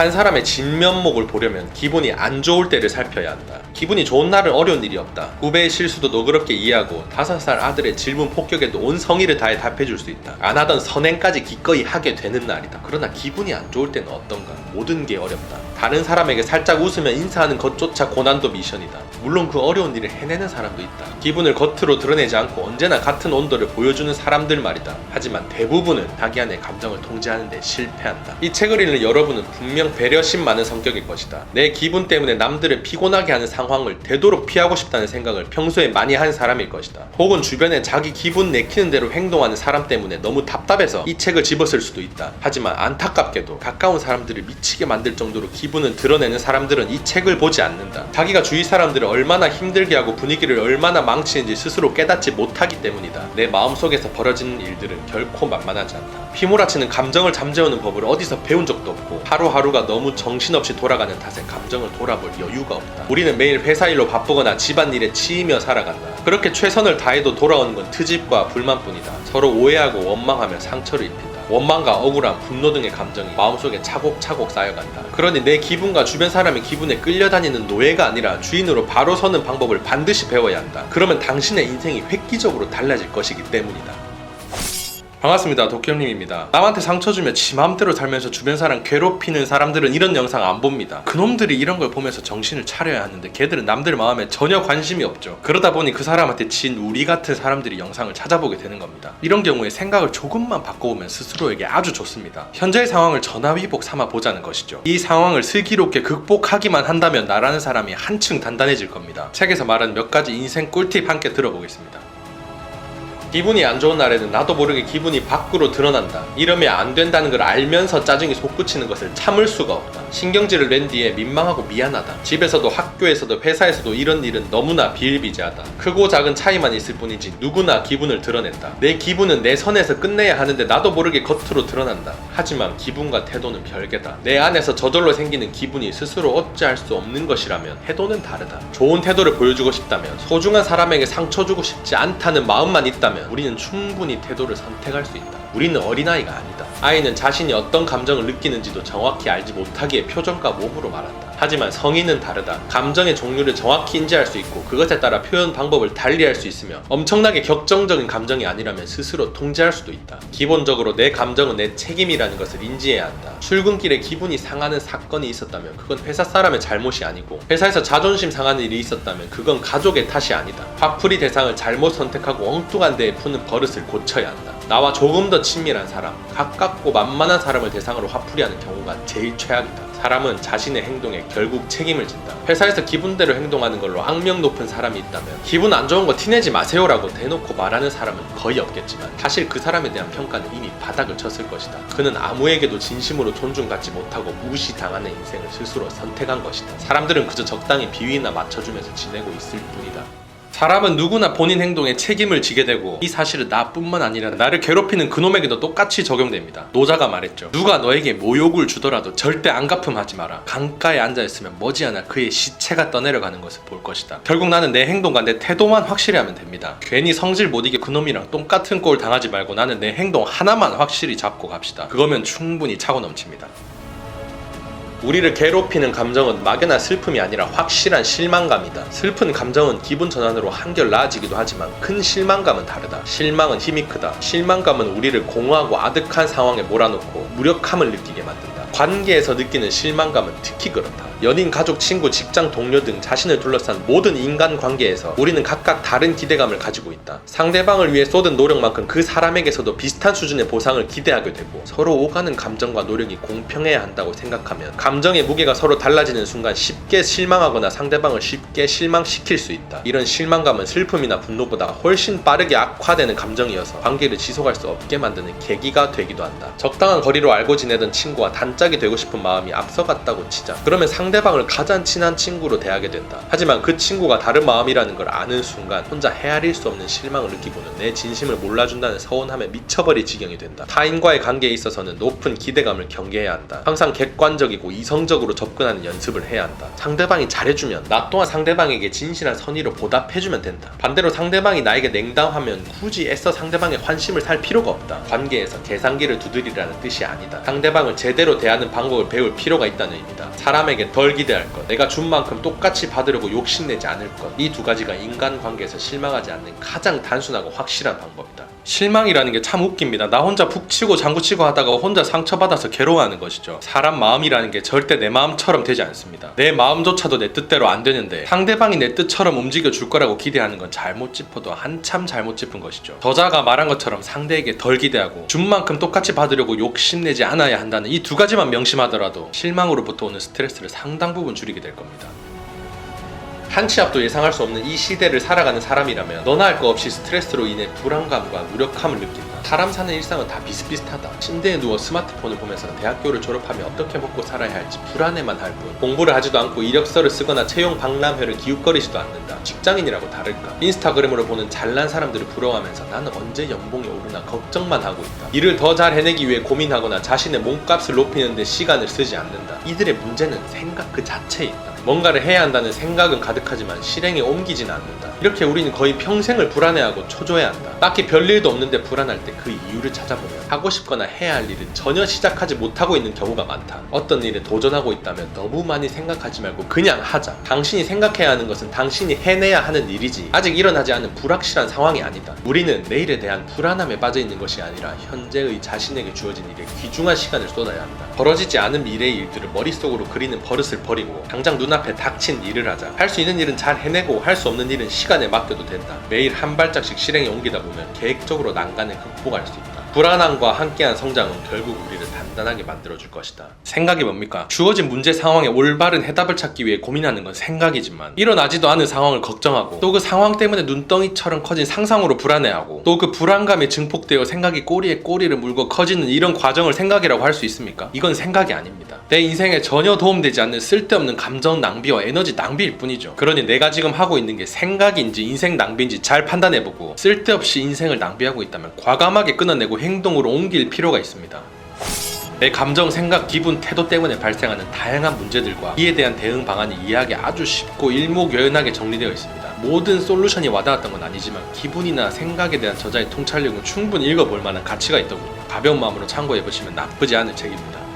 한 사람의 진면목을 보려면 기분이 안 좋을 때를 살펴야 한다. 기분이 좋은 날은 어려운 일이 없다. 후배의 실수도 너그럽게 이해하고 다섯 살 아들의 질문 폭격에도 온 성의를 다해 답해줄 수 있다. 안 하던 선행까지 기꺼이 하게 되는 날이다. 그러나 기분이 안 좋을 때는 어떤가? 모든 게 어렵다. 다른 사람에게 살짝 웃으며 인사하는 것조차 고난도 미션이다. 물론 그 어려운 일을 해내는 사람도 있다. 기분을 겉으로 드러내지 않고 언제나 같은 온도를 보여주는 사람들 말이다. 하지만 대부분은 자기 안의 감정을 통제하는 데 실패한다. 이 책을 읽는 여러분은 분명 배려심 많은 성격일 것이다. 내 기분 때문에 남들을 피곤하게 하는 상황을 되도록 피하고 싶다는 생각을 평소에 많이 한 사람일 것이다. 혹은 주변에 자기 기분 내키는 대로 행동하는 사람 때문에 너무 답답해서 이 책을 집었을 수도 있다. 하지만 안타깝게도 가까운 사람들을 미치게 만들 정도로 기분을 드러내는 사람들은 이 책을 보지 않는다. 자기가 주위 사람들을 얼마나 힘들게 하고 분위기를 얼마나 망치는지 스스로 깨닫지 못하기 때문이다. 내 마음속에서 벌어지는 일들은 결코 만만하지 않다. 휘몰아치는 감정을 잠재우는 법을 어디서 배운 적도 없고 하루하루 가 너무 정신없이 돌아가는 탓에 감정을 돌아볼 여유가 없다. 우리는 매일 회사 일로 바쁘거나 집안일에 치이며 살아간다. 그렇게 최선을 다해도 돌아오는 건 트집과 불만뿐이다. 서로 오해하고 원망하며 상처를 입힌다. 원망과 억울함, 분노 등의 감정이 마음속에 차곡차곡 쌓여간다. 그러니 내 기분과 주변 사람의 기분에 끌려다니는 노예가 아니라 주인으로 바로 서는 방법을 반드시 배워야 한다. 그러면 당신의 인생이 획기적으로 달라질 것이기 때문이다. 반갑습니다. 도겸님입니다. 남한테 상처 주며 지 마음대로 살면서 주변 사람 괴롭히는 사람들은 이런 영상 안 봅니다. 그놈들이 이런 걸 보면서 정신을 차려야 하는데 걔들은 남들 마음에 전혀 관심이 없죠. 그러다 보니 그 사람한테 진 우리 같은 사람들이 영상을 찾아보게 되는 겁니다. 이런 경우에 생각을 조금만 바꿔보면 스스로에게 아주 좋습니다. 현재의 상황을 전화위복 삼아 보자는 것이죠. 이 상황을 슬기롭게 극복하기만 한다면 나라는 사람이 한층 단단해질 겁니다. 책에서 말한 몇 가지 인생 꿀팁 함께 들어보겠습니다. 기분이 안 좋은 날에는 나도 모르게 기분이 밖으로 드러난다. 이러면 안 된다는 걸 알면서 짜증이 솟구치는 것을 참을 수가 없다. 신경질을 낸 뒤에 민망하고 미안하다. 집에서도 학교에서도 회사에서도 이런 일은 너무나 비일비재하다. 크고 작은 차이만 있을 뿐이지 누구나 기분을 드러낸다. 내 기분은 내 선에서 끝내야 하는데 나도 모르게 겉으로 드러난다. 하지만 기분과 태도는 별개다. 내 안에서 저절로 생기는 기분이 스스로 어찌할 수 없는 것이라면 태도는 다르다. 좋은 태도를 보여주고 싶다면 소중한 사람에게 상처 주고 싶지 않다는 마음만 있다면 우리는 충분히 태도를 선택할 수 있다. 우리는 어린아이가 아니다. 아이는 자신이 어떤 감정을 느끼는지도 정확히 알지 못하기에 표정과 몸으로 말한다. 하지만 성인은 다르다. 감정의 종류를 정확히 인지할 수 있고 그것에 따라 표현 방법을 달리할 수 있으며 엄청나게 격정적인 감정이 아니라면 스스로 통제할 수도 있다. 기본적으로 내 감정은 내 책임이라는 것을 인지해야 한다. 출근길에 기분이 상하는 사건이 있었다면 그건 회사 사람의 잘못이 아니고 회사에서 자존심 상하는 일이 있었다면 그건 가족의 탓이 아니다. 화풀이 대상을 잘못 선택하고 엉뚱한 데에 푸는 버릇을 고쳐야 한다. 나와 조금 더 친밀한 사람, 가깝고 만만한 사람을 대상으로 화풀이하는 경우가 제일 최악이다. 사람은 자신의 행동에 결국 책임을 진다. 회사에서 기분대로 행동하는 걸로 악명 높은 사람이 있다면 기분 안 좋은 거 티내지 마세요라고 대놓고 말하는 사람은 거의 없겠지만 사실 그 사람에 대한 평가는 이미 바닥을 쳤을 것이다. 그는 아무에게도 진심으로 존중받지 못하고 무시당하는 인생을 스스로 선택한 것이다. 사람들은 그저 적당히 비위나 맞춰주면서 지내고 있을 뿐이다. 사람은 누구나 본인 행동에 책임을 지게 되고 이 사실은 나뿐만 아니라 나를 괴롭히는 그놈에게도 똑같이 적용됩니다. 노자가 말했죠. 누가 너에게 모욕을 주더라도 절대 안 갚음하지 마라. 강가에 앉아 있으면 머지않아 그의 시체가 떠내려가는 것을 볼 것이다. 결국 나는 내 행동과 내 태도만 확실히 하면 됩니다. 괜히 성질 못 이겨 그놈이랑 똑같은 꼴 당하지 말고 나는 내 행동 하나만 확실히 잡고 갑시다. 그거면 충분히 차고 넘칩니다. 우리를 괴롭히는 감정은 막연한 슬픔이 아니라 확실한 실망감이다. 슬픈 감정은 기분 전환으로 한결 나아지기도 하지만 큰 실망감은 다르다. 실망은 힘이 크다. 실망감은 우리를 공허하고 아득한 상황에 몰아넣고 무력함을 느끼게 만든다. 관계에서 느끼는 실망감은 특히 그렇다. 연인, 가족, 친구, 직장, 동료 등 자신을 둘러싼 모든 인간 관계에서 우리는 각각 다른 기대감을 가지고 있다. 상대방을 위해 쏟은 노력만큼 그 사람에게서도 비슷한 수준의 보상을 기대하게 되고 서로 오가는 감정과 노력이 공평해야 한다고 생각하면 감정의 무게가 서로 달라지는 순간 쉽게 실망하거나 상대방을 쉽게 실망시킬 수 있다. 이런 실망감은 슬픔이나 분노보다 훨씬 빠르게 악화되는 감정이어서 관계를 지속할 수 없게 만드는 계기가 되기도 한다. 적당한 거리로 알고 지내던 친구와 단짝이 되고 싶은 마음이 앞서갔다고 치자. 그러면 상대 상대방을 가장 친한 친구로 대하게 된다. 하지만 그 친구가 다른 마음이라는 걸 아는 순간 혼자 헤아릴 수 없는 실망을 느끼고는 내 진심을 몰라준다는 서운함에 미쳐버릴 지경이 된다. 타인과의 관계에 있어서는 높은 기대감을 경계해야 한다. 항상 객관적이고 이성적으로 접근하는 연습을 해야 한다. 상대방이 잘해주면 나 또한 상대방에게 진실한 선의로 보답해주면 된다. 반대로 상대방이 나에게 냉담하면 굳이 애써 상대방의 환심을 살 필요가 없다. 관계에서 계산기를 두드리라는 뜻이 아니다. 상대방을 제대로 대하는 방법을 배울 필요가 있다는 의미다. 사람에게 덜 기대할 것, 내가 준 만큼 똑같이 받으려고 욕심내지 않을 것. 이 두 가지가 인간관계에서 실망하지 않는 가장 단순하고 확실한 방법이다. 실망이라는 게 참 웃깁니다. 나 혼자 푹 치고 장구 치고 하다가 혼자 상처받아서 괴로워하는 것이죠. 사람 마음이라는 게 절대 내 마음처럼 되지 않습니다. 내 마음조차도 내 뜻대로 안 되는데 상대방이 내 뜻처럼 움직여 줄 거라고 기대하는 건 잘못 짚어도 한참 잘못 짚은 것이죠. 저자가 말한 것처럼 상대에게 덜 기대하고 준 만큼 똑같이 받으려고 욕심내지 않아야 한다는 이 두 가지만 명심하더라도 실망으로부터 오는 스트레스를 상당 부분 줄이게 될 겁니다. 한치 앞도 예상할 수 없는 이 시대를 살아가는 사람이라면 너나 할거 없이 스트레스로 인해 불안감과 무력함을 느낀다. 사람 사는 일상은 다 비슷비슷하다. 침대에 누워 스마트폰을 보면서 대학교를 졸업하면 어떻게 먹고 살아야 할지 불안해만 할 뿐. 공부를 하지도 않고 이력서를 쓰거나 채용 박람회를 기웃거리지도 않는다. 직장인이라고 다를까? 인스타그램으로 보는 잘난 사람들을 부러워하면서 나는 언제 연봉이 오르나 걱정만 하고 있다. 일을 더 잘 해내기 위해 고민하거나 자신의 몸값을 높이는 데 시간을 쓰지 않는다. 이들의 문제는 생각 그 자체에 있다. 뭔가를 해야 한다는 생각은 가득하지만 실행에 옮기지는 않는다. 이렇게 우리는 거의 평생을 불안해하고 초조해 한다. 딱히 별일도 없는데 불안할 때 그 이유를 찾아보면 하고 싶거나 해야 할 일은 전혀 시작하지 못하고 있는 경우가 많다. 어떤 일에 도전하고 있다면 너무 많이 생각하지 말고 그냥 하자. 당신이 생각해야 하는 것은 당신이 해내야 하는 일이지. 아직 일어나지 않은 불확실한 상황이 아니다. 우리는 내일에 대한 불안함에 빠져 있는 것이 아니라 현재의 자신에게 주어진 일에 귀중한 시간을 쏟아야 한다. 벌어지지 않은 미래의 일들을 머릿속으로 그리는 버릇을 버리고 당장 눈앞에 닥친 일을 하자. 할 수 있는 일은 잘 해내고 할 수 없는 일은 시간에 맡겨도 된다. 매일 한 발짝씩 실행에 옮기다 보면 계획적으로 난간을 극복할 수 있다. 불안함과 함께한 성장은 결국 우리를 단단하게 만들어줄 것이다. 생각이 뭡니까? 주어진 문제 상황에 올바른 해답을 찾기 위해 고민하는 건 생각이지만 일어나지도 않은 상황을 걱정하고 또 그 상황 때문에 눈덩이처럼 커진 상상으로 불안해하고 또 그 불안감에 증폭되어 생각이 꼬리에 꼬리를 물고 커지는 이런 과정을 생각이라고 할 수 있습니까? 이건 생각이 아닙니다. 내 인생에 전혀 도움되지 않는 쓸데없는 감정 낭비와 에너지 낭비일 뿐이죠. 그러니 내가 지금 하고 있는 게 생각인지 인생 낭비인지 잘 판단해보고 쓸데없이 인생을 낭비하고 있다면 과감하게 끊어내고 행동으로 옮길 필요가 있습니다. 내 감정, 생각, 기분, 태도 때문에 발생하는 다양한 문제들과 이에 대한 대응 방안이 이해하기 아주 쉽고 일목요연하게 정리되어 있습니다. 모든 솔루션이 와닿았던 건 아니지만 기분이나 생각에 대한 저자의 통찰력은 충분히 읽어볼 만한 가치가 있더군요. 가벼운 마음으로 참고해보시면 나쁘지 않을 책입니다.